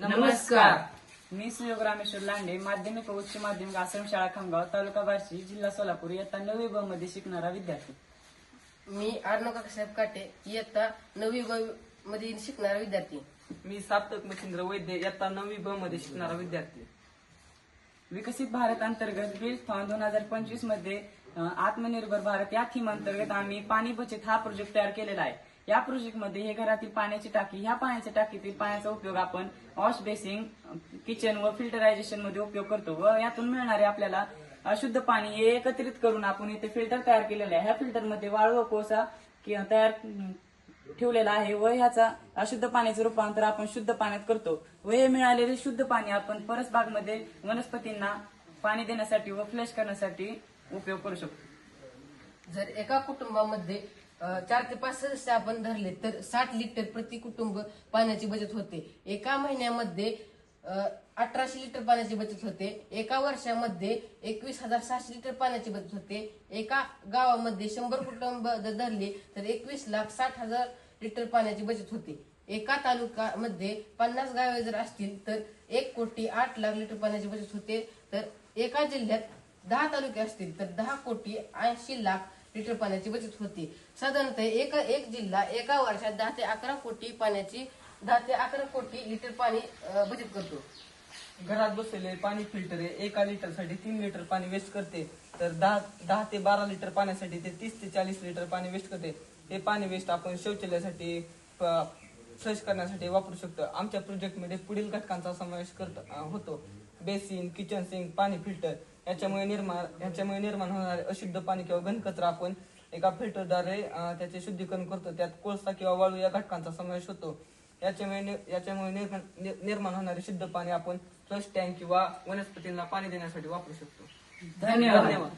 नमस्कार. मी सुयोग रामेश्वर लांडे माध्यमिक व उच्च माध्यमिक आश्रमशाळा खामगाव तालुका बार्शी जिल्हा सोलापूर. इयत्ता नववी ब मध्ये शिकणारा विद्यार्थी. मी अर्णव काकासाहेब काटे इयत्ता नववी ब मध्ये शिकणारा विद्यार्थी. मी साप्तक मच्छिंद्र वैद्य इयत्ता नववी ब मध्ये शिकणारा विद्यार्थी. विकसित भारत अंतर्गत बिल्थॉन दोन हजार पंचवीसमध्ये आत्मनिर्भर भारत या थीम अंतर्गत आम्ही पाणी बचत हा प्रोजेक्ट तयार केलेला आहे. या प्रोजेक्टमध्ये हे घरातील पाण्याची टाकी ह्या पाण्याच्या टाकीतील पाण्याचा उपयोग आपण वॉश बेसिंग किचन व फिल्टरायझेशनमध्ये उपयोग करतो व यातून मिळणारे आपल्याला अशुद्ध पाणी हे एकत्रित करून आपण इथे फिल्टर तयार केलेलं आहे. ह्या फिल्टरमध्ये वाळू व कोळसा तयार ठेवलेला आहे. व ह्याचा अशुद्ध पाण्याचे रूपांतर आपण शुद्ध पाण्यात करतो. व हे मिळालेले शुद्ध पाणी आपण परसबागमध्ये वनस्पतींना पाणी देण्यासाठी व फ्लश करण्यासाठी उपयोग करू शकतो. जर एका कुटुंबामध्ये चार ते पाच सदस्य आपण धरले तर साठ लिटर प्रति कुटुंब पाण्याची बचत होते. एका महिन्यामध्ये अठराशे लिटर पाण्याची बचत होते. एका वर्षामध्ये एकवीस हजार सहाशे लिटर पाण्याची बचत होते. एका गावामध्ये शंभर कुटुंब जर धरले तर एकवीस लाख साठ हजार लिटर पाण्याची बचत होते. एका तालुक्यामध्ये पन्नास गावे जर असतील तर एक कोटी आठ लाख लिटर पाण्याची बचत होते. तर एका जिल्ह्यात दहा तालुके असतील तर दहा कोटी ऐंशी लाख लिटर पाण्याची बचत होते. साधारणतः एक एक जिल्हा एका वर्षात दहा ते अकरा कोटी पाण्याची दहा ते अकरा कोटी लिटर पाणी अं, बचत करतो. घरात बसलेले पाणी फिल्टर हे एका लिटरसाठी तीन लिटर पाणी वेस्ट करते. तर दहा दहा ते बारा लिटर पाण्यासाठी ते तीस ते चाळीस लिटर पाणी वेस्ट करते. हे पाणी वेस्ट आपण शौचालयासाठी फ्रेश करण्यासाठी वापरू शकतो. आमच्या प्रोजेक्टमध्ये पुढील घटकांचा समावेश करत होतो. बेसिन किचन सिंक पाणी फिल्टर. याच्यामुळे निर्माण याच्यामुळे निर्माण होणारे अशुद्ध पाणी किंवा घनकचरा आपण एका फिल्टरद्वारे त्याचे शुद्धीकरण करतो. त्यात कोळसा किंवा वाळू या घटकांचा समावेश होतो. याच्यामुळे याच्यामुळे निर्माण निर्माण होणारे शुद्ध पाणी आपण फ्लश टँक किंवा वनस्पतींना पाणी देण्यासाठी वापरू शकतो. धन्यवाद. धन्यवाद.